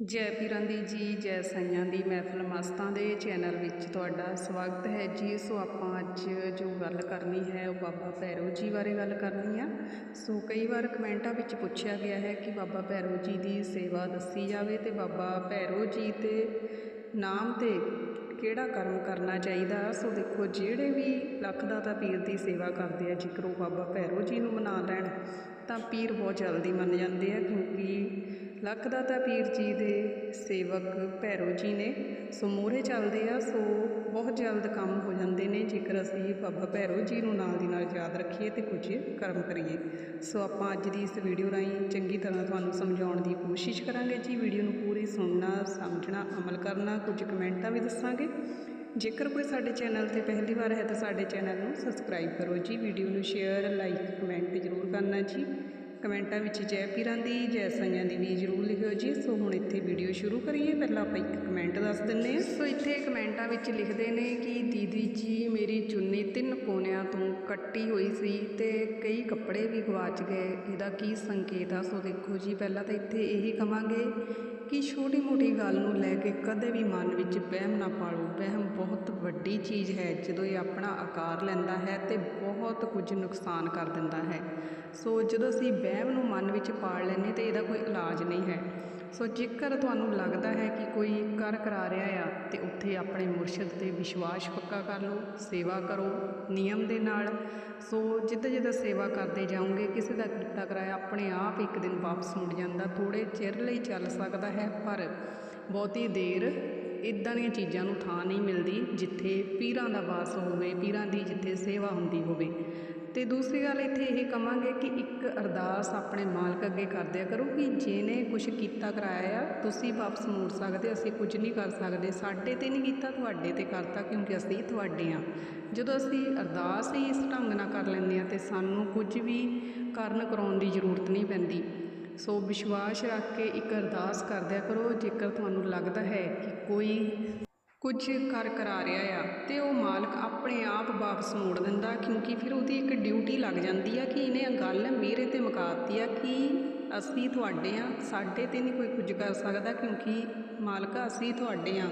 ਜੈ ਪੀਰਾਂ ਦੀ ਜੀ, ਜੈ ਸਾਈਆਂ ਦੀ ਮਹਿਫਲ ਮਸਤਾਂ ਦੇ ਚੈਨਲ ਵਿੱਚ ਤੁਹਾਡਾ ਸਵਾਗਤ ਹੈ ਜੀ। ਸੋ ਆਪਾਂ ਅੱਜ ਜੋ ਗੱਲ ਕਰਨੀ ਹੈ ਉਹ ਬਾਬਾ ਭੈਰੋ ਜੀ ਬਾਰੇ ਗੱਲ ਕਰਨੀ ਆ। ਸੋ ਕਈ ਵਾਰ ਕਮੈਂਟਾਂ ਵਿੱਚ ਪੁੱਛਿਆ ਗਿਆ ਹੈ ਕਿ ਬਾਬਾ ਭੈਰੋ ਜੀ ਦੀ ਸੇਵਾ ਦੱਸੀ ਜਾਵੇ ਤੇ ਬਾਬਾ ਭੈਰੋ ਜੀ ਤੇ ਨਾਮ ਤੇ ਕਿਹੜਾ ਕਰਮ ਕਰਨਾ ਚਾਹੀਦਾ? ਸੋ ਦੇਖੋ, ਜਿਹੜੇ ਵੀ ਲੱਖ ਦਾਤਾ ਪੀਰ ਦੀ ਸੇਵਾ ਕਰਦੇ ਆ, ਜੇਕਰ ਉਹ ਬਾਬਾ ਭੈਰੋ ਜੀ ਨੂੰ ਮਨਾ ਲੈਣ, ਤਾਂ ਪੀਰ ਬਹੁਤ ਜਲਦੀ ਮੰਨ ਜਾਂਦੇ ਆ, ਕਿਉਂਕਿ ਲੱਖ ਦਾਤਾ ਪੀਰ ਜੀ ਦੇ ਸੇਵਕ ਭੈਰੋ ਜੀ ਨੇ। ਸੋ ਮੋਹਰੇ ਚੱਲਦੇ ਆ, ਸੋ ਬਹੁਤ ਜਲਦ ਕੰਮ ਹੋ ਜਾਂਦੇ ਨੇ, ਜੇਕਰ ਅਸੀਂ ਬਾਬਾ ਭੈਰੋ ਜੀ ਨੂੰ ਨਾਲ ਦੀ ਨਾਲ ਯਾਦ ਰੱਖੀਏ ਤੇ ਕੁਝ ਕਰਮ ਕਰੀਏ। ਸੋ ਆਪਾਂ ਅੱਜ ਦੀ ਇਸ ਵੀਡੀਓ ਰਾਹੀਂ ਚੰਗੀ ਤਰ੍ਹਾਂ ਤੁਹਾਨੂੰ ਸਮਝਾਉਣ ਦੀ ਕੋਸ਼ਿਸ਼ ਕਰਾਂਗੇ ਜੀ। ਵੀਡੀਓ ਨੂੰ ਪੂਰੀ ਸੁਣਨਾ, ਸਮਝਣਾ, ਅਮਲ ਕਰਨਾ, ਕੁਝ ਕਮੈਂਟਾਂ ਵੀ ਦੱਸਾਂਗੇ। ਜੇਕਰ ਕੋਈ ਸਾਡੇ ਚੈਨਲ ਤੇ ਪਹਿਲੀ ਵਾਰ ਹੈ ਤਾਂ ਸਾਡੇ ਚੈਨਲ ਨੂੰ ਸਬਸਕ੍ਰਾਈਬ ਕਰੋ ਜੀ। ਵੀਡੀਓ ਨੂੰ ਸ਼ੇਅਰ, ਲਾਈਕ, ਕਮੈਂਟ ਜ਼ਰੂਰ ਕਰਨਾ ਜੀ। ਕਮੈਂਟਾਂ ਵਿੱਚ ਜੈ ਪੀਰਾਂ ਦੀ, ਜੈ ਸਾਈਆਂ ਦੀ ਵੀ ਜ਼ਰੂਰ ਲਿਖਿਓ ਜੀ। ਸੋ ਹੁਣ ਇੱਥੇ ਵੀਡੀਓ ਸ਼ੁਰੂ ਕਰੀਏ। ਪਹਿਲਾਂ ਆਪਾਂ ਇੱਕ ਕਮੈਂਟ ਦੱਸ ਦਿੰਨੇ ਆ ਸੋ ਇੱਥੇ ਕਮੈਂਟਾਂ ਵਿੱਚ ਲਿਖਦੇ ਨੇ ਕਿ ਦੀਦੀ ਜੀ, ਮੇਰੀ ਚੁੰਨੀ ਤਿੰਨ ਕੋਨਿਆਂ ਤੋਂ ਕੱਟੀ ਹੋਈ ਸੀ ਤੇ ਕਈ ਕੱਪੜੇ ਵੀ ਗਵਾਚ ਗਏ। ਇਹਦਾ ਕੀ ਸੰਕੇਤ ਆ? ਸੋ ਦੇਖੋ ਜੀ, ਪਹਿਲਾਂ ਤਾਂ ਇੱਥੇ ਇਹੀ ਕਵਾਂਗੇ ਕਿ ਛੋਟੀ ਮੋਟੀ ਗੱਲ ਨੂੰ ਲੈ ਕੇ ਕਦੇ ਵੀ ਮਨ ਵਿੱਚ ਵਹਿਮ ਨਾ ਪਾਲੋ। ਵਹਿਮ ਬਹੁਤ ਵੱਡੀ ਚੀਜ਼ ਹੈ, ਜਦੋਂ ਇਹ ਆਪਣਾ ਆਕਾਰ ਲੈਂਦਾ ਹੈ ਤੇ ਬਹੁਤ ਕੁਝ ਨੁਕਸਾਨ ਕਰ ਦਿੰਦਾ ਹੈ। ਸੋ ਜਦੋਂ ਅਸੀਂ ਵਹਿਮ ਨੂੰ ਮਨ ਵਿੱਚ ਪਾਲ ਲੈਂਦੇ ਤੇ ਇਹਦਾ ਕੋਈ ਇਲਾਜ ਨਹੀਂ ਹੈ। ਸੋ ਜੇਕਰ ਤੁਹਾਨੂੰ ਲੱਗਦਾ ਹੈ ਕਿ ਕੋਈ ਕਰ ਕਰਾ ਰਿਹਾ ਆ, ਤੇ ਉੱਥੇ ਆਪਣੇ ਮੁਰਸ਼ਿਦ ਤੇ ਵਿਸ਼ਵਾਸ ਪੱਕਾ ਕਰ ਲਓ, ਸੇਵਾ ਕਰੋ ਨਿਯਮ ਦੇ ਨਾਲ। ਸੋ ਜਿੱਦਾਂ ਜਿੱਦਾਂ ਸੇਵਾ ਕਰਦੇ ਜਾਓਗੇ, ਕਿਸੇ ਦਾ ਕੀਤਾ ਕਰਾਇਆ ਆਪਣੇ ਆਪ ਇੱਕ ਦਿਨ ਵਾਪਸ ਮੁੜ ਜਾਂਦਾ ਥੋੜੇ ਚਿਰ ਲਈ ਚੱਲ ਸਕਦਾ ਹੈ, ਪਰ ਬਹੁਤੀ ਦੇਰ ਇਦਾਂ ਦੀਆਂ ਚੀਜ਼ਾਂ ਨੂੰ ਥਾਂ ਨਹੀਂ ਮਿਲਦੀ ਜਿੱਥੇ ਪੀਰਾਂ ਦਾ ਵਾਸ ਹੋਵੇ, ਪੀਰਾਂ ਦੀ ਜਿੱਥੇ ਸੇਵਾ ਹੁੰਦੀ ਹੋਵੇ। ਤੇ ਦੂਸਰੀ ਗੱਲ ਇੱਥੇ ਇਹ ਕਵਾਂਗੇ ਕਿ ਇੱਕ ਅਰਦਾਸ ਆਪਣੇ ਮਾਲਕ ਅੱਗੇ ਕਰਦਿਆ ਕਰੋ ਕਿ ਜਿਹਨੇ ਕੁਝ ਕੀਤਾ ਕਰਾਇਆ ਆ, ਤੁਸੀਂ ਵਾਪਸ ਮੋੜ ਸਕਦੇ ਅਸੀਂ ਕੁਝ ਨਹੀਂ ਕਰ ਸਕਦੇ, ਸਾਡੇ ਤੇ ਨਹੀਂ ਕੀਤਾ, ਤੁਹਾਡੇ ਤੇ ਕਰਤਾ ਕਿਉਂਕਿ ਅਸੀਂ ਤੁਹਾਡੇ ਆ। ਜਦੋਂ ਅਸੀਂ ਅਰਦਾਸ ਹੀ ਇਸ ਢੰਗ ਨਾਲ ਕਰ ਲੈਂਦੇ ਆ ਤੇ ਸਾਨੂੰ ਕੁਝ ਵੀ ਕਰਨ ਕਰਾਉਣ ਦੀ ਜ਼ਰੂਰਤ ਨਹੀਂ ਪੈਂਦੀ। ਸੋ ਵਿਸ਼ਵਾਸ ਰੱਖ ਕੇ ਇੱਕ ਅਰਦਾਸ ਕਰਦਿਆ ਕਰੋ, ਜੇਕਰ ਤੁਹਾਨੂੰ ਲੱਗਦਾ ਹੈ ਕਿ ਕੋਈ ਕੁਝ ਕਰ ਕਰਾ ਰਿਹਾ ਆ ਤੇ ਉਹ ਮਾਲਕ ਆਪਣੇ ਆਪ ਵਾਪਸ ਮੋੜ ਦਿੰਦਾ ਕਿਉਂਕਿ ਫਿਰ ਉਹਦੀ ਇੱਕ ਡਿਊਟੀ ਲੱਗ ਜਾਂਦੀ ਆ ਕਿ ਇਹਨੇ ਗੱਲ ਮੇਰੇ ਤੇ ਮੁਕਾਤੀ ਆ ਕਿ ਅਸੀਂ ਤੁਹਾਡੇ ਆ, ਸਾਡੇ ਤੇ ਨਹੀਂ ਕੋਈ ਕੁਝ ਕਰ ਸਕਦਾ ਕਿਉਂਕਿ ਮਾਲਕ ਅਸੀਂ ਤੁਹਾਡੇ ਆ।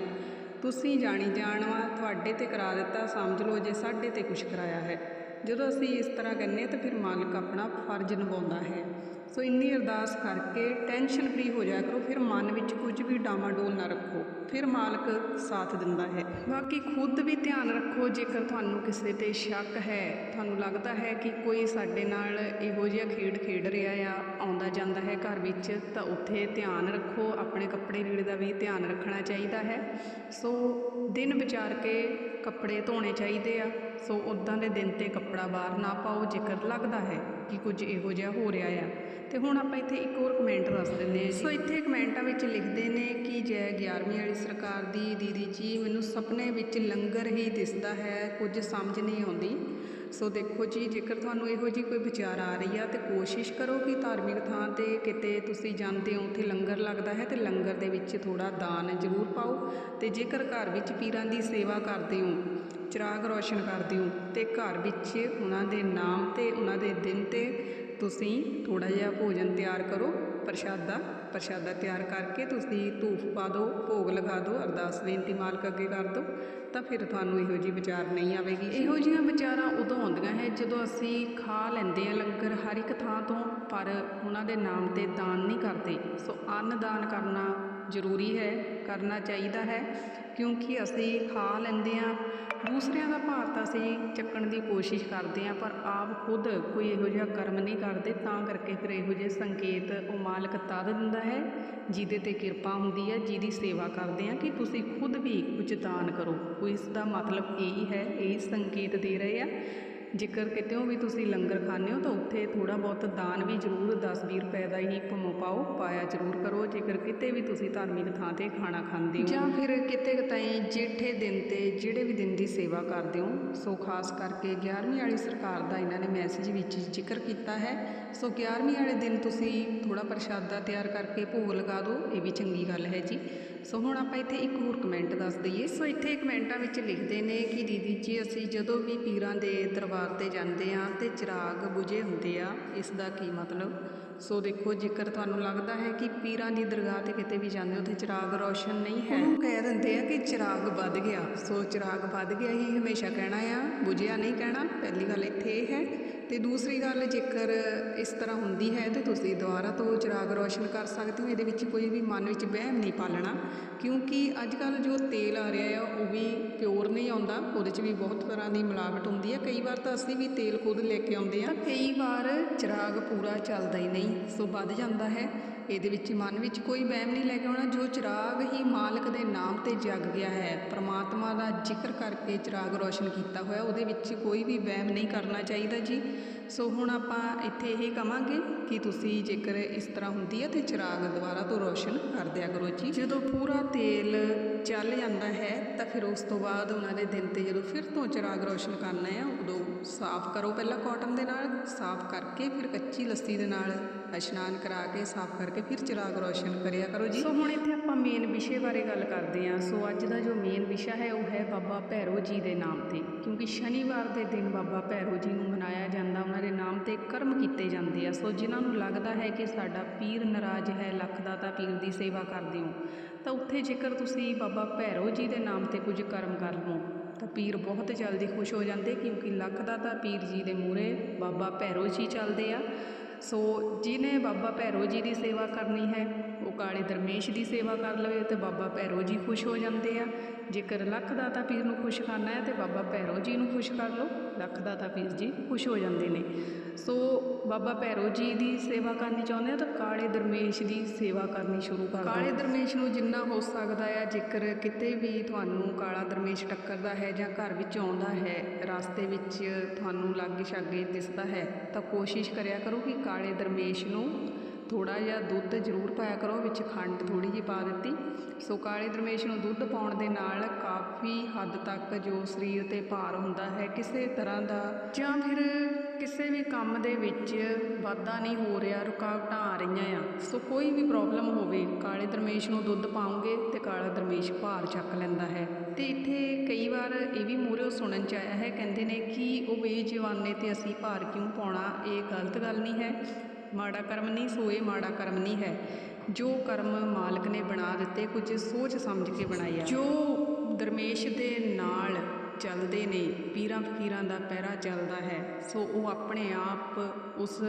ਤੁਸੀਂ ਜਾਣੀ ਜਾਣਵਾ ਤੁਹਾਡੇ ਤੇ ਕਰਾ ਦਿੱਤਾ, ਸਮਝ ਲਓ ਜੇ ਸਾਡੇ ਤੇ ਕੁਝ ਕਰਾਇਆ ਹੈ। ਜਦੋਂ ਅਸੀਂ ਇਸ ਤਰ੍ਹਾਂ ਕਹਿੰਦੇ ਤਾਂ ਫਿਰ ਮਾਲਕ ਆਪਣਾ ਫਰਜ਼ ਨਿਭਾਉਂਦਾ ਹੈ। ਸੋ ਇੰਨੀ ਅਰਦਾਸ ਕਰਕੇ ਟੈਨਸ਼ਨ ਫਰੀ ਹੋ ਜਾਇਆ ਕਰੋ, ਫਿਰ ਮਨ ਵਿੱਚ ਕੁਝ ਵੀ ਡਾਮਾਡੋਲ ਨਾ ਰੱਖੋ, ਫਿਰ ਮਾਲਕ ਸਾਥ ਦਿੰਦਾ ਹੈ। ਬਾਕੀ ਖੁਦ ਵੀ ਧਿਆਨ ਰੱਖੋ, ਜੇਕਰ ਤੁਹਾਨੂੰ ਕਿਸੇ ਤੇ ਸ਼ੱਕ ਹੈ, ਤੁਹਾਨੂੰ ਲੱਗਦਾ ਹੈ ਕਿ ਕੋਈ ਸਾਡੇ ਨਾਲ ਇਹੋ ਜਿਹਾ ਖੇਡ ਖੇਡ ਰਿਹਾ ਆ, ਆਉਂਦਾ ਜਾਂਦਾ ਹੈ ਘਰ ਵਿੱਚ, ਤਾਂ ਉੱਥੇ ਧਿਆਨ ਰੱਖੋ, ਆਪਣੇ ਕੱਪੜੇ ਲੀੜੇ ਦਾ ਵੀ ਧਿਆਨ ਰੱਖਣਾ ਚਾਹੀਦਾ ਹੈ। ਸੋ ਦਿਨ ਵਿਚਾਰ ਕੇ ਕੱਪੜੇ ਧੋਣੇ ਚਾਹੀਦੇ ਆ, ਸੋ ਉਦਾਂ ਦੇ ਦਿਨ ਤੇ ਕੱਪੜਾ ਬਾਹਰ ਨਾ ਪਾਓ, ਜੇਕਰ ਲੱਗਦਾ ਹੈ ਕਿ ਕੁਝ ਇਹੋ ਜਿਹਾ ਹੋ ਰਿਹਾ ਆ। ਤੇ ਹੁਣ ਆਪਾਂ ਇੱਥੇ ਇੱਕ ਹੋਰ ਕਮੈਂਟ ਦੱਸ ਦਿੰਦੇ ਹਾਂ ਸੋ ਇੱਥੇ ਕਮੈਂਟਾਂ ਵਿੱਚ ਲਿਖਦੇ ਨੇ ਕਿ ਜੈ 11ਵੀਂ ਵਾਲੀ ਸਰਕਾਰ ਦੀ ਦੀਦੀ ਜੀ ਮੈਨੂੰ ਸੁਪਨੇ ਵਿੱਚ ਲੰਗਰ ਹੀ ਦਿਸਦਾ ਹੈ, ਕੁਝ ਸਮਝ ਨਹੀਂ ਆਉਂਦੀ। ਸੋ ਦੇਖੋ ਜੀ, ਜੇਕਰ ਤੁਹਾਨੂੰ ਇਹੋ ਜੀ ਕੋਈ ਵਿਚਾਰ ਆ ਰਹੀ ਆ ਤੇ ਕੋਸ਼ਿਸ਼ ਕਰੋ ਕਿ ਧਾਰਮਿਕ ਥਾਂ ਤੇ ਕਿਤੇ ਤੁਸੀਂ ਜਾਂਦੇ ਹੋ, ਉੱਥੇ ਲੰਗਰ ਲੱਗਦਾ ਹੈ ਤੇ ਲੰਗਰ ਦੇ ਵਿੱਚ ਥੋੜਾ ਦਾਨ ਜ਼ਰੂਰ ਪਾਓ। ਤੇ ਜੇਕਰ ਘਰ ਵਿੱਚ ਪੀਰਾਂ ਦੀ ਸੇਵਾ ਕਰਦੇ ਹੋ, ਚਿਰਾਗ ਰੋਸ਼ਨ ਕਰਦੇ ਹੋ ਤੇ ਘਰ ਵਿੱਚ ਉਹਨਾਂ ਦੇ ਨਾਮ ਤੇ ਉਹਨਾਂ ਦੇ ਦਿਨ ਤੇ ਤੁਸੀਂ ਥੋੜ੍ਹਾ ਜਿਹਾ ਭੋਜਨ ਤਿਆਰ ਕਰੋ, ਪ੍ਰਸ਼ਾਦਾ ਪ੍ਰਸ਼ਾਦਾ ਤਿਆਰ ਕਰਕੇ ਤੁਸੀਂ ਧੂਫ ਪਾ ਦਿਓ, ਭੋਗ ਲਗਾ ਦਿਓ, ਅਰਦਾਸ ਬੇਨਤੀ ਮਾਲਕ ਅੱਗੇ ਕਰ ਦਿਓ, ਤਾਂ ਫਿਰ ਤੁਹਾਨੂੰ ਇਹੋ ਜਿਹੀ ਵਿਚਾਰ ਨਹੀਂ ਆਵੇਗੀ। ਇਹੋ ਜਿਹੀਆਂ ਵਿਚਾਰਾਂ ਉਦੋਂ ਆਉਂਦੀਆਂ ਹੈ ਜਦੋਂ ਅਸੀਂ ਖਾ ਲੈਂਦੇ ਆ ਲੰਗਰ ਹਰ ਇੱਕ ਥਾਂ ਤੋਂ, ਪਰ ਉਹਨਾਂ ਦੇ ਨਾਮ ਤੇ ਦਾਨ ਨਹੀਂ ਕਰਦੇ। ਸੋ ਅੰਨ ਦਾਨ ਕਰਨਾ ਜ਼ਰੂਰੀ ਹੈ, ਕਰਨਾ ਚਾਹੀਦਾ ਹੈ, ਕਿਉਂਕਿ ਅਸੀਂ ਖਾ ਲੈਂਦੇ ਹਾਂ। ਦੂਸਰਿਆਂ ਦਾ ਭਾਰ ਤਾਂ ਅਸੀਂ ਚੱਕਣ ਦੀ ਕੋਸ਼ਿਸ਼ ਕਰਦੇ ਹਾਂ, ਪਰ ਆਪ ਖੁਦ ਕੋਈ ਇਹੋ ਜਿਹਾ ਕਰਮ ਨਹੀਂ ਕਰਦੇ, ਤਾਂ ਕਰਕੇ ਫਿਰ ਇਹੋ ਜਿਹੇ ਸੰਕੇਤ ਉਹ ਮਾਲਕ ਤਦ ਦਿੰਦਾ ਹੈ, ਜਿਹਦੇ ਤੇ ਕਿਰਪਾ ਹੁੰਦੀ ਹੈ, ਜਿਹਦੀ ਸੇਵਾ ਕਰਦੇ ਹਾਂ ਕਿ ਤੁਸੀਂ ਖੁਦ ਵੀ ਕੁਝ ਦਾਨ ਕਰੋ ਇਸ ਦਾ ਮਤਲਬ ਇਹੀ ਹੈ, ਇਹ ਸੰਕੇਤ ਦੇ ਰਹੇ ਆ। ਜੇਕਰ ਕਿਤੇੋਂ ਵੀ ਤੁਸੀਂ ਲੰਗਰ ਖਾਂਦੇ ਹੋ ਤਾਂ ਉੱਥੇ ਥੋੜਾ ਬਹੁਤ ਦਾਨ ਵੀ ਜ਼ਰੂਰ 10-20 ਰੁਪਏ ਦਾ ਹੀ ਭਮੋ ਪਾਓ, ਪਾਇਆ ਜ਼ਰੂਰ ਕਰੋ, ਜੇਕਰ ਕਿਤੇ ਵੀ ਤੁਸੀਂ ਧਾਰਮਿਕ ਥਾਂ ਤੇ ਖਾਣਾ ਖਾਂਦੇ ਹੋ। ਜਾਂ ਫਿਰ ਕਿਤੇ ਕਿਤਾਈ ਜੇਠੇ ਦਿਨ ਤੇ ਜਿਹੜੇ ਵੀ ਦਿਨ ਦੀ ਸੇਵਾ ਕਰਦੇ ਹੋ, ਸੋ ਖਾਸ ਕਰਕੇ 11ਵੀਂ ਵਾਲੀ ਸਰਕਾਰ ਦਾ ਇਹਨਾਂ ਨੇ ਮੈਸੇਜ ਵਿੱਚ ਜ਼ਿਕਰ ਕੀਤਾ ਹੈ। ਸੋ 11ਵੀਂ ਵਾਲੇ ਦਿਨ ਤੁਸੀਂ ਥੋੜਾ ਪ੍ਰਸ਼ਾਦਾ ਤਿਆਰ ਕਰਕੇ ਭੋਗ ਲਗਾ ਦਿਓ, ਇਹ ਵੀ ਚੰਗੀ ਗੱਲ ਹੈ ਜੀ। ਸੋ ਹੁਣ ਆਪਾਂ ਇੱਥੇ ਇੱਕ ਹੋਰ ਕਮੈਂਟ ਦੱਸ ਦਈਏ। ਸੋ ਇੱਥੇ ਕਮੈਂਟਾਂ ਵਿੱਚ ਲਿਖਦੇ ਨੇ ਕਿ ਦੀਦੀ ਜੀ, ਅਸੀਂ ਜਦੋਂ ਵੀ ਪੀਰਾਂ ਦੇ ਦਰਬਾਰ ਤੇ ਜਾਂਦੇ ਹਾਂ ਅਤੇ ਚਿਰਾਗ ਬੁਝੇ ਹੁੰਦੇ ਆ ਇਸ ਦਾ ਕੀ ਮਤਲਬ? ਸੋ ਦੇਖੋ ਜੇਕਰ ਤੁਹਾਨੂੰ ਲੱਗਦਾ ਹੈ ਕਿ ਪੀਰਾਂ ਦੀ ਦਰਗਾਹ ਤੇ ਕਿਤੇ ਵੀ ਜਾਂਦੇ ਤੇ ਚਿਰਾਗ ਰੋਸ਼ਨ ਨਹੀਂ ਹੈ। ਉਹਨੂੰ ਕਹਿ ਦਿੰਦੇ ਆ ਕਿ ਚਿਰਾਗ ਵੱਧ ਗਿਆ। ਸੋ ਚਿਰਾਗ ਵੱਧ ਗਿਆ ਹੀ ਹਮੇਸ਼ਾ ਕਹਿਣਾ ਆ ਬੁਝਿਆ ਨਹੀਂ ਕਹਿਣਾ। ਪਹਿਲੀ ਗੱਲ ਇੱਥੇ ਇਹ ਹੈ। ਤੇ ਦੂਸਰੀ ਗੱਲ ਜੇਕਰ ਇਸ ਤਰ੍ਹਾਂ ਹੁੰਦੀ ਹੈ ਤੇ ਤੁਸੀਂ ਦੁਬਾਰਾ ਤੋਂ ਚਿਰਾਗ ਰੋਸ਼ਨ ਕਰ ਸਕਦੇ ਹੋ। ਇਹਦੇ ਵਿੱਚ ਕੋਈ ਵੀ ਮਨ ਵਿੱਚ ਵਹਿਮ ਨਹੀਂ ਪਾਲਣਾ। ਕਿਉਂਕਿ ਅੱਜ ਕੱਲ ਜੋ ਤੇਲ ਆ ਰਿਹਾ ਆ ਉਹ ਵੀ ਪਿਓਰ ਨਹੀਂ ਆਉਂਦਾ। ਉਹਦੇ 'ਚ ਵੀ ਬਹੁਤ ਤਰ੍ਹਾਂ ਦੀ ਮਿਲਾਵਟ ਹੁੰਦੀ ਹੈ ਕਈ ਵਾਰ ਤਾਂ ਅਸੀਂ ਵੀ ਤੇਲ ਖੁਦ ਲੈ ਕੇ ਆਉਂਦੇ ਆ। ਕਈ ਵਾਰ ਚਿਰਾਗ ਪੂਰਾ ਚੱਲਦਾ ਹੀ ਨਹੀਂ ਸੋ ਵੱਧ ਜਾਂਦਾ ਹੈ। ਇਹਦੇ ਵਿੱਚ ਮਨ ਵਿੱਚ ਕੋਈ ਵਹਿਮ ਨਹੀਂ ਲੈ ਕੇ ਆਉਣਾ, ਜੋ ਚਿਰਾਗ ਹੀ ਮਾਲਕ ਦੇ ਨਾਮ ਤੇ ਜਗ ਗਿਆ ਹੈ। ਪ੍ਰਮਾਤਮਾ ਦਾ ਜ਼ਿਕਰ ਕਰਕੇ ਚਿਰਾਗ ਰੋਸ਼ਨ ਕੀਤਾ ਹੋਇਆ, ਉਹਦੇ ਵਿੱਚ ਕੋਈ ਵੀ ਵਹਿਮ ਨਹੀਂ ਕਰਨਾ ਚਾਹੀਦਾ ਜੀ। ਸੋ ਹੁਣ ਆਪਾਂ ਇੱਥੇ ਇਹ ਕਵਾਂਗੇ ਕਿ ਤੁਸੀਂ ਜੇਕਰ ਇਸ ਤਰ੍ਹਾਂ ਹੁੰਦੀ ਹੈ ਤੇ ਚਿਰਾਗ ਦੁਬਾਰਾ ਤੋਂ ਰੋਸ਼ਨ ਕਰ ਦਿਆ ਕਰੋ ਜੀ। ਜਦੋਂ ਪੂਰਾ ਤੇਲ ਚੱਲ ਜਾਂਦਾ ਹੈ, ਤਾਂ ਫਿਰ ਉਸ ਤੋਂ ਬਾਅਦ ਉਹਨਾਂ ਦੇ ਦਿਨ ਤੇ ਜਦੋਂ ਫਿਰ ਤੋਂ ਚਿਰਾਗ ਰੋਸ਼ਨ ਕਰਨਾ ਹੈ, ਉਦੋਂ ਸਾਫ਼ ਕਰੋ ਪਹਿਲਾਂ ਕਾਟਨ ਦੇ ਨਾਲ, ਸਾਫ਼ ਕਰਕੇ ਫਿਰ ਕੱਚੀ ਲੱਸੀ ਦੇ ਨਾਲ ਇਸ਼ਨਾਨ ਕਰਾ ਕੇ, ਸਾਫ਼ ਕਰਕੇ ਫਿਰ ਚਿਰਾਗ ਰੋਸ਼ਨ ਕਰਿਆ ਕਰੋ ਜੀ। ਸੋ ਹੁਣ ਇੱਥੇ ਆਪਾਂ ਮੇਨ ਵਿਸ਼ੇ ਬਾਰੇ ਗੱਲ ਕਰਦੇ ਹਾਂ। ਸੋ ਅੱਜ ਦਾ ਜੋ ਮੇਨ ਵਿਸ਼ਾ ਹੈ, ਉਹ ਹੈ ਬਾਬਾ ਭੈਰੋ ਜੀ ਦੇ ਨਾਮ ਤੇ। ਕਿਉਂਕਿ ਸ਼ਨੀਵਾਰ ਦੇ ਦਿਨ ਬਾਬਾ ਭੈਰੋ ਜੀ ਨੂੰ ਮਨਾਇਆ ਜਾਂਦਾ, ਉਹਨਾਂ ਦੇ ਨਾਮ ਤੇ ਕਰਮ ਕੀਤੇ ਜਾਂਦੇ ਆ। ਸੋ ਜਿਨ੍ਹਾਂ ਨੂੰ ਲੱਗਦਾ ਹੈ ਕਿ ਸਾਡਾ ਪੀਰ ਨਾਰਾਜ਼ ਹੈ ਲੱਖ ਦਾ ਤਾਂ ਪੀਰ ਦੀ ਸੇਵਾ ਕਰਦੇ ਹੋ, ਤਾਂ ਉੱਥੇ ਜੇਕਰ ਤੁਸੀਂ ਬਾਬਾ ਭੈਰੋ ਜੀ ਦੇ ਨਾਮ ਤੇ ਕੁਝ ਕਰਮ ਕਰ ਲਵੋ, ਤਾਂ ਪੀਰ ਬਹੁਤ ਜਲਦੀ ਖੁਸ਼ ਹੋ ਜਾਂਦੇ, ਕਿਉਂਕਿ ਲੱਖ ਦਾ ਤਾਂ ਪੀਰ ਜੀ ਦੇ ਮੂਹਰੇ ਬਾਬਾ ਭੈਰੋ ਜੀ ਚੱਲਦੇ ਆ। ਸੋ ਜਿਹਨੇ ਬਾਬਾ ਭੈਰੋ ਜੀ ਦੀ ਸੇਵਾ ਕਰਨੀ ਹੈ, ਉਹ ਕਾਲੇ ਦਰਮੇਸ਼ ਦੀ ਸੇਵਾ ਕਰ ਲਵੇ ਤੇ ਬਾਬਾ ਭੈਰੋ ਜੀ ਖੁਸ਼ ਹੋ ਜਾਂਦੇ ਆ। ਜੇਕਰ ਲੱਖ ਦਾਤਾ ਪੀਰ ਨੂੰ ਖੁਸ਼ ਕਰਨਾ ਹੈ ਤੇ ਬਾਬਾ ਭੈਰੋ ਜੀ ਨੂੰ ਖੁਸ਼ ਕਰ ਲਓ। ਲੱਖ ਦਾਤਾ ਪੀਰ ਜੀ ਖੁਸ਼ ਹੋ ਜਾਂਦੇ ਨੇ। ਸੋ ਬਾਬਾ ਭੈਰੋ ਜੀ ਦੀ ਸੇਵਾ ਕਰਨੀ ਚਾਹੁੰਦੇ ਆ ਤਾਂ ਕਾਲੇ ਦਰਮੇਸ਼ ਦੀ ਸੇਵਾ ਕਰਨੀ ਸ਼ੁਰੂ ਕਰ ਦਿਓ। ਕਾਲੇ ਦਰਮੇਸ਼ ਨੂੰ ਜਿੰਨਾ ਹੋ ਸਕਦਾ ਹੈ, ਜੇਕਰ ਕਿਤੇ ਵੀ ਤੁਹਾਨੂੰ ਕਾਲਾ ਦਰਮੇਸ਼ ਟੱਕਰਦਾ ਹੈ ਜਾਂ ਘਰ ਵਿੱਚ ਆਉਂਦਾ ਹੈ, ਰਸਤੇ ਵਿੱਚ ਤੁਹਾਨੂੰ ਲਾਗੇ ਛਾਗੇ ਦਿਸਦਾ ਹੈ, ਤਾਂ ਕੋਸ਼ਿਸ਼ ਕਰਿਆ ਕਰੋ ਕਿ ਕਾਲੇ ਦਰਮੇਸ਼ ਨੂੰ ਥੋੜਾ ਜਿਹਾ ਦੁੱਧ ਜ਼ਰੂਰ ਪਾਇਆ ਕਰੋ, ਵਿੱਚ ਖੰਡ ਥੋੜੀ ਜਿਹੀ ਪਾ ਦਿੱਤੀ। ਸੋ ਕਾਲੇ ਦਰਮੇਸ਼ ਨੂੰ ਦੁੱਧ ਪਾਉਣ ਦੇ ਨਾਲ ਕਾਫੀ ਹੱਦ ਤੱਕ ਜੋ ਸਰੀਰ ਤੇ ਭਾਰ ਹੁੰਦਾ ਹੈ, ਕਿਸੇ ਤਰ੍ਹਾਂ ਦਾ ਜਾਂ ਫਿਰ ਕਿਸੇ ਵੀ ਕੰਮ ਦੇ ਵਿੱਚ ਵਾਧਾ ਨਹੀਂ ਹੋ ਰਿਹਾ, ਰੁਕਾਵਟਾਂ ਆ ਰਹੀਆਂ ਆ। ਸੋ ਕੋਈ ਵੀ ਪ੍ਰੋਬਲਮ ਹੋਵੇ, ਕਾਲੇ ਦਰਮੇਸ਼ ਨੂੰ ਦੁੱਧ ਪਾਉਂਗੇ ਤੇ ਕਾਲਾ ਦਰਮੇਸ਼ ਭਾਰ ਚੱਕ ਲੈਂਦਾ ਹੈ। ਤੇ ਇੱਥੇ ਕਈ ਵਾਰ ਇਹ ਵੀ ਮੂਹਰੇ ਸੁਣਨ ਚ ਆਇਆ ਹੈ, ਕਹਿੰਦੇ ਨੇ ਕਿ ਉਹ ਬੇਜਵਾਨੇ ਤੇ ਅਸੀਂ ਭਾਰ ਕਿਉਂ ਪਾਉਣਾ, ਇਹ ਗਲਤ ਗੱਲ ਨਹੀਂ ਹੈ। ਮਾੜਾ ਕਰਮ ਨਹੀਂ ਸੋ ਇਹ ਮਾੜਾ ਕਰਮ ਨਹੀਂ ਹੈ। ਜੋ ਕਰਮ ਮਾਲਕ ਨੇ ਬਣਾ ਦਿੱਤੇ, ਕੁਝ ਸੋਚ ਸਮਝ ਕੇ ਬਣਾਏ ਜੋ ਦਰਮੇਸ਼ ਦੇ ਨਾਲ ਚੱਲਦੇ ਨੇ, ਪੀਰਾਂ ਫਕੀਰਾਂ ਦਾ ਪਹਿਰਾ ਚੱਲਦਾ ਹੈ, ਸੋ ਉਹ ਆਪਣੇ ਆਪ ਉਸ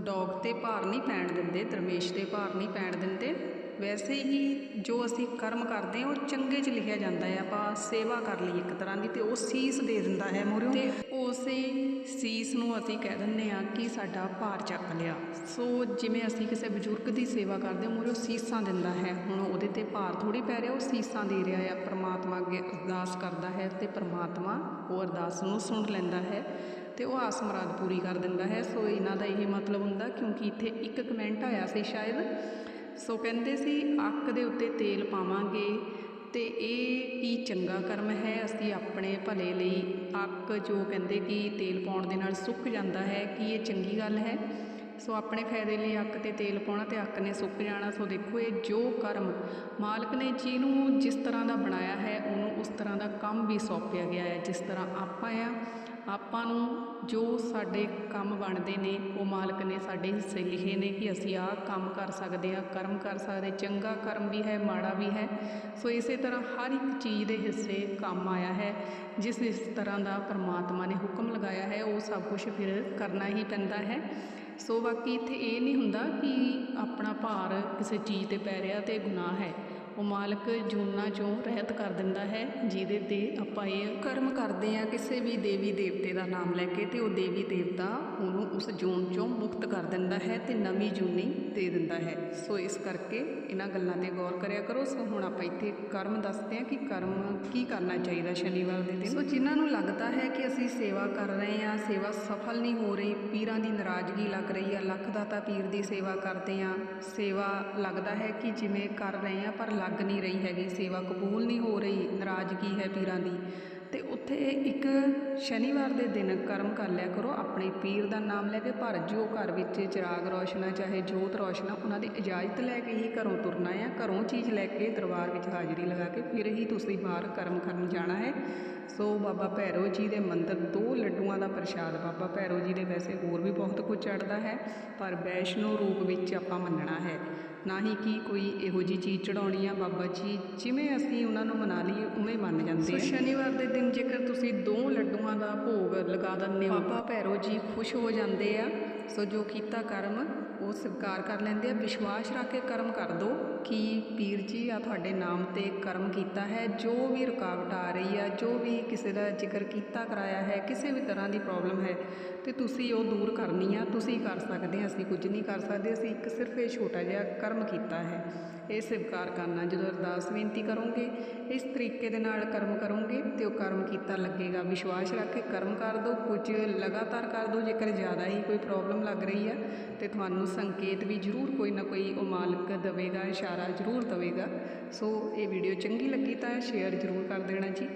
ਡੌਗ ਤੇ ਭਾਰ ਨਹੀਂ ਪੈਣ ਦਿੰਦੇ, ਦਰਮੇਸ਼ ਤੇ ਭਾਰ ਨਹੀਂ ਪੈਣ ਦਿੰਦੇ। ਵੈਸੇ ਹੀ ਜੋ ਅਸੀਂ ਕਰਮ ਕਰਦੇ ਹਾਂ, ਉਹ ਚੰਗੇ 'ਚ ਲਿਖਿਆ ਜਾਂਦਾ ਹੈ। ਆਪਾਂ ਸੇਵਾ ਕਰ ਲਈ ਇੱਕ ਤਰ੍ਹਾਂ ਦੀ ਤੇ ਉਹ ਸੀਸ ਦੇ ਦਿੰਦਾ ਹੈ ਮੋਰਿਓ। ਤੇ ਉਸੇ ਸੀਸ ਨੂੰ ਅਸੀਂ ਕਹਿ ਦਿੰਦੇ ਆ ਕਿ ਸਾਡਾ ਭਾਰ ਚੱਕ ਲਿਆ। ਸੋ ਜਿਵੇਂ ਅਸੀਂ ਕਿਸੇ ਬਜ਼ੁਰਗ ਦੀ ਸੇਵਾ ਕਰਦੇ ਹਾਂ, ਮੋਰਿਓ ਸੀਸਾਂ ਦਿੰਦਾ ਹੈ। ਹੁਣ ਉਹਦੇ ਤੇ ਭਾਰ ਥੋੜੀ ਪੈ ਰਿਹਾ, ਉਹ ਸੀਸਾਂ ਦੇ ਰਿਹਾ ਆ ਪਰਮਾਤਮਾ ਅੱਗੇ ਅਰਦਾਸ ਕਰਦਾ ਹੈ ਤੇ ਪਰਮਾਤਮਾ ਉਹ ਅਰਦਾਸ ਨੂੰ ਸੁਣ ਲੈਂਦਾ ਹੈ ਤੇ ਉਹ ਆਸ ਮੁਰਾਦ ਪੂਰੀ ਕਰ ਦਿੰਦਾ ਹੈ। ਸੋ ਇਹਨਾਂ ਦਾ ਇਹ ਮਤਲਬ ਹੁੰਦਾ ਕਿਉਂਕਿ ਇੱਥੇ ਇੱਕ ਕਮੈਂਟ ਆਇਆ ਸੀ ਸ਼ਾਇਦ ਸੋ ਕਹਿੰਦੇ ਸੀ ਅੱਕ ਦੇ ਉੱਤੇ ਤੇਲ ਪਾਵਾਂਗੇ ਤੇ ਇਹ ਕੀ ਚੰਗਾ ਕਰਮ ਹੈ, ਅਸੀਂ ਆਪਣੇ ਭਲੇ ਲਈ ਅੱਕ ਜੋ ਕਹਿੰਦੇ ਕਿ ਤੇਲ ਪਾਉਣ ਦੇ ਨਾਲ ਸੁੱਕ ਜਾਂਦਾ ਹੈ, ਕੀ ਇਹ ਚੰਗੀ ਗੱਲ ਹੈ? ਸੋ ਆਪਣੇ ਫਾਇਦੇ ਲਈ ਅੱਕ ਤੇ ਤੇਲ ਪਾਉਣਾ ਤੇ ਅੱਕ ਨੇ ਸੁੱਕ ਜਾਣਾ, ਸੋ ਦੇਖੋ ਇਹ ਜੋ ਕਰਮ ਮਾਲਕ ਨੇ ਜਿਹਨੂੰ ਜਿਸ ਤਰ੍ਹਾਂ ਦਾ ਬਣਾਇਆ ਹੈ, ਉਹਨੂੰ ਉਸ ਤਰ੍ਹਾਂ ਦਾ ਕੰਮ ਵੀ ਸੌਂਪਿਆ ਗਿਆ ਹੈ, ਜਿਸ ਤਰ੍ਹਾਂ ਆਪਾਂ ਆ ਆਪਾਂ ਨੂੰ ਜੋ ਸਾਡੇ ਕੰਮ ਬਣਦੇ ਨੇ, ਉਹ ਮਾਲਕ ਨੇ ਸਾਡੇ ਹਿੱਸੇ ਲਿਖੇ ਨੇ ਕਿ ਅਸੀਂ ਆਹ ਕੰਮ ਕਰ ਸਕਦੇ ਆ ਕਰਮ ਕਰ ਸਕਦੇ ਚੰਗਾ ਕਰਮ ਵੀ ਹੈ, ਮਾੜਾ ਵੀ ਹੈ। ਸੋ ਇਸੇ ਤਰ੍ਹਾਂ ਹਰ ਇੱਕ ਚੀਜ਼ ਦੇ ਹਿੱਸੇ ਕੰਮ ਆਇਆ ਹੈ, ਜਿਸ ਇਸ ਤਰ੍ਹਾਂ ਦਾ ਪਰਮਾਤਮਾ ਨੇ ਹੁਕਮ ਲਗਾਇਆ ਹੈ, ਉਹ ਸਭ ਕੁਝ ਫਿਰ ਕਰਨਾ ਹੀ ਪੈਂਦਾ ਹੈ। ਸੋ ਬਾਕੀ ਇੱਥੇ ਇਹ ਨਹੀਂ ਹੁੰਦਾ ਕਿ ਆਪਣਾ ਭਾਰ ਕਿਸੇ ਚੀਜ਼ ਤੇ ਪੈ ਰਿਹਾ ਤੇ ਗੁਨਾਹ ਹੈ। ਉਹ ਮਾਲਕ ਜੂਨਾਂ ਚੋਂ ਰਹਿਤ ਕਰ ਦਿੰਦਾ ਹੈ, ਜਿਹਦੇ ਤੇ ਆਪਾਂ ਇਹ ਕਰਮ ਕਰਦੇ ਆ ਕਿਸੇ ਵੀ ਦੇਵੀ ਦੇਵਤੇ ਦਾ ਨਾਮ ਲੈ ਕੇ ਤੇ ਉਹ ਦੇਵੀ ਦੇਵਤਾ ਉਹਨੂੰ ਉਸ ਜੂਨ ਚੋਂ ਮੁਕਤ ਕਰ ਦਿੰਦਾ ਹੈ ਤੇ ਨਵੀਂ ਜੂਨੀ ਦੇ ਦਿੰਦਾ ਹੈ। ਸੋ ਇਸ ਕਰਕੇ ਇਹਨਾਂ ਗੱਲਾਂ ਤੇ ਗੌਰ ਕਰਿਆ ਕਰੋ। ਸੋ ਹੁਣ ਆਪਾਂ ਇੱਥੇ ਕਰਮ ਦੱਸਦੇ ਆ ਕਿ ਕਰਮ ਕੀ ਕਰਨਾ ਚਾਹੀਦਾ ਸ਼ਨੀਵਾਰ ਦੇ ਦਿਨ। ਸੋ ਜਿਨ੍ਹਾਂ ਨੂੰ ਲੱਗਦਾ ਹੈ ਕਿ ਅਸੀਂ ਸੇਵਾ ਕਰ ਰਹੇ ਆ ਸੇਵਾ ਸਫਲ ਨਹੀਂ ਹੋ ਰਹੀ, ਪੀਰਾਂ ਦੀ ਨਾਰਾਜ਼ਗੀ ਲੱਗ ਰਹੀ ਆ ਲੱਖ ਦਾਤਾ ਪੀਰ ਦੀ ਸੇਵਾ ਕਰਦੇ ਆ ਸੇਵਾ ਲੱਗਦਾ ਹੈ ਕਿ ਜਿਵੇਂ ਕਰ ਰਹੇ ਆ ਪਰ ਲੱਗ ਨਹੀਂ ਰਹੀ ਹੈਗੀ, ਸੇਵਾ ਕਬੂਲ ਨਹੀਂ ਹੋ ਰਹੀ, ਨਾਰਾਜ਼ਗੀ ਹੈ ਪੀਰਾਂ ਦੀ। ਤੇ ਉੱਥੇ ਇੱਕ ਸ਼ਨੀਵਾਰ ਦੇ ਦਿਨ ਕਰਮ ਕਰ ਲਿਆ ਕਰੋ, ਆਪਣੇ ਪੀਰ ਦਾ ਨਾਮ ਲੈ ਕੇ, ਪਰ ਜੋ ਘਰ ਵਿੱਚ ਚਿਰਾਗ ਰੋਸ਼ਨਾ, ਚਾਹੇ ਜੋਤ ਰੋਸ਼ਨਾ, ਉਹਨਾਂ ਦੀ ਇਜਾਜ਼ਤ ਲੈ ਕੇ ਹੀ ਘਰੋਂ ਤੁਰਨਾ ਹੈ ਘਰੋਂ ਚੀਜ਼ ਲੈ ਕੇ ਦਰਬਾਰ ਵਿੱਚ ਹਾਜ਼ਰੀ ਲਗਾ ਕੇ, ਫਿਰ ਹੀ ਤੁਸੀਂ ਬਾਹਰ ਕਰਮ ਕਰਨ ਜਾਣਾ ਹੈ। ਸੋ ਬਾਬਾ ਭੈਰੋ ਜੀ ਦੇ ਮੰਦਰ ਦੋ ਲੱਡੂਆਂ ਦਾ ਪ੍ਰਸ਼ਾਦ, ਬਾਬਾ ਭੈਰੋ ਜੀ ਦੇ ਵੈਸੇ ਹੋਰ ਵੀ ਬਹੁਤ ਕੁਝ ਚੜਦਾ ਹੈ, ਪਰ ਵੈਸ਼ਨੋ ਰੂਪ ਵਿੱਚ ਆਪਾਂ ਮੰਨਣਾ ਹੈ। ਨਾ ਹੀ ਕਿ ਕੋਈ ਇਹੋ ਜੀ ਚੀਜ਼ ਚੜਾਉਣੀ ਆ ਬਾਬਾ ਜੀ ਜਿਵੇਂ ਅਸੀਂ ਉਹਨਾਂ ਨੂੰ ਮਨਾ ਲਈਏ ਉਵੇਂ ਮੰਨ ਜਾਂਦੇ ਆ। ਸ਼ਨੀਵਾਰ ਦੇ ਦਿਨ ਜੇਕਰ ਤੁਸੀਂ ਦੋ ਲੱਡੂਆਂ ਦਾ ਭੋਗ ਲਗਾ ਦਿੰਦੇ ਹੋ। ਬਾਬਾ ਭੈਰੋ ਜੀ ਖੁਸ਼ ਹੋ ਜਾਂਦੇ ਆ। ਸੋ ਜੋ ਕੀਤਾ ਕਰਮ ਉਹ ਸਵੀਕਾਰ ਕਰ ਲੈਂਦੇ ਆ। ਵਿਸ਼ਵਾਸ ਰੱਖ ਕੇ ਕਰਮ ਕਰ ਦੋ। ਕਿ ਪੀਰ ਜੀ ਆ ਤੁਹਾਡੇ ਨਾਮ ਤੇ ਕਰਮ ਕੀਤਾ ਹੈ, ਜੋ ਵੀ ਰੁਕਾਵਟ ਆ ਰਹੀ ਆ, ਜੋ ਵੀ ਕਿਸੇ ਦਾ ਜ਼ਿਕਰ ਕੀਤਾ ਕਰਾਇਆ ਹੈ, ਕਿਸੇ ਵੀ ਤਰ੍ਹਾਂ ਦੀ ਪ੍ਰੋਬਲਮ ਹੈ, ਤੇ ਤੁਸੀਂ ਉਹ ਦੂਰ ਕਰਨੀ ਆ, ਤੁਸੀਂ ਕਰ ਸਕਦੇ ਆ, ਅਸੀਂ ਕੁਝ ਨਹੀਂ ਕਰ ਸਕਦੇ, ਅਸੀਂ ਇੱਕ ਸਿਰਫ ਇਹ ਛੋਟਾ ਜਿਹਾ ਕਰਮ ਕੀਤਾ ਹੈ। ਇਹ ਸਵੀਕਾਰ ਕਰਨਾ, ਜਦੋਂ ਅਰਦਾਸ ਬੇਨਤੀ ਕਰੋਗੇ, ਇਸ ਤਰੀਕੇ ਦੇ ਨਾਲ ਕਰਮ ਕਰੋਗੇ, ਤੇ ਉਹ ਕਰਮ ਕੀਤਾ ਲੱਗੇਗਾ। ਵਿਸ਼ਵਾਸ ਰੱਖ ਕੇ ਕਰਮ ਕਰ ਦਿਓ, ਕੁਝ ਲਗਾਤਾਰ ਕਰ ਦਿਓ, ਜੇਕਰ ਜ਼ਿਆਦਾ ਹੀ ਕੋਈ ਪ੍ਰੋਬਲਮ ਲੱਗ ਰਹੀ ਆ, ਤੇ ਤੁਹਾਨੂੰ ਸੰਕੇਤ ਵੀ ਜ਼ਰੂਰ ਕੋਈ ਨਾ ਕੋਈ ਉਹ ਮਾਲਕ ਦੇਵੇਗਾ, ਇਸ਼ਾਰਾ ਜ਼ਰੂਰ ਦੇਵੇਗਾ। ਸੋ ਇਹ ਵੀਡੀਓ ਚੰਗੀ ਲੱਗੀ ਤਾਂ ਸ਼ੇਅਰ ਜ਼ਰੂਰ ਕਰ ਦੇਣਾ ਜੀ।